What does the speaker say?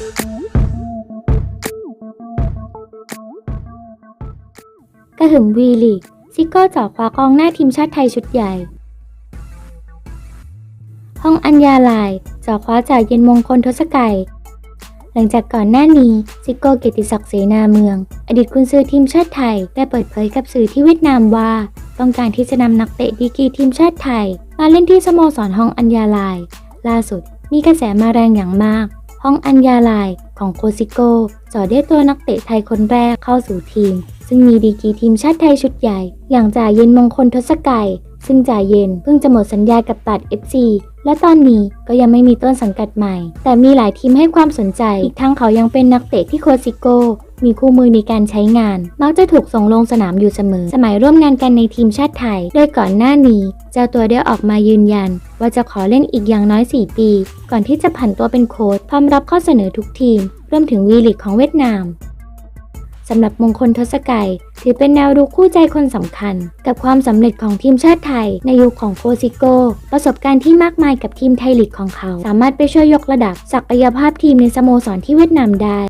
กระหึ่มวีลีกซิโก้เจ่อคว้ากองหน้าทีมชาติไทยชุดใหญ่ ห้องอัญญาลายเจ่อคว้าจ่าเย็นมงคลทศกัย หลังจากก่อนหน้านี้ซิโก้เกียรติศักดิ์เสนาเมือง อดีตกุนซือทีมชาติไทย ได้เปิดเผยกับสื่อที่เวียดนามว่า ต้องการที่จะนำนักเตะดีกีทีมชาติไทย มาเล่นที่สโมสรห้องอัญญาลาย ล่าสุดมีกระแสมาแรงอย่างมาก ห้องอัญญาลายของโคซิโก้จ่อได้ตัวนักเตะไทยคนแรกเข้าสู่ทีม ซึ่งมีดีกีทีมชาติไทยชุดใหญ่ อย่างจ่าเย็นมงคลทศกัยซึ่งจ่าเย็นเพิ่งจะหมดสัญญากับตัด FC และตอนนี้ก็ยังไม่มีต้นสังกัดใหม่ แต่มีหลายทีมให้ความสนใจ อีกทั้งเขายังเป็นนักเตะที่โคซิโก้ มีคู่มือในการใช้งาน มักจะถูกส่งลงสนามอยู่เสมอ สมัยร่วมงานกันในทีมชาติไทย โดยก่อนหน้านี้ เจ้าตัวได้ออกมายืนยัน ว่าจะขอเล่นอีกอย่างน้อย 4 ปี ก่อนที่จะผันตัวเป็นโค้ชพร้อมรับข้อเสนอทุกทีม รวมถึงวีลิกของเวียดนามสำหรับมงคลทศกัยถือเป็นแนวรุกคู่ใจคนสำคัญ กับความสำเร็จของทีมชาติไทย ในยุคของโคซิโก้ประสบการณ์ที่มากมายกับทีมไทยลีกของเขา สามารถไปช่วยยกระดับศักยภาพทีมในสโมสรที่เวียดนามได้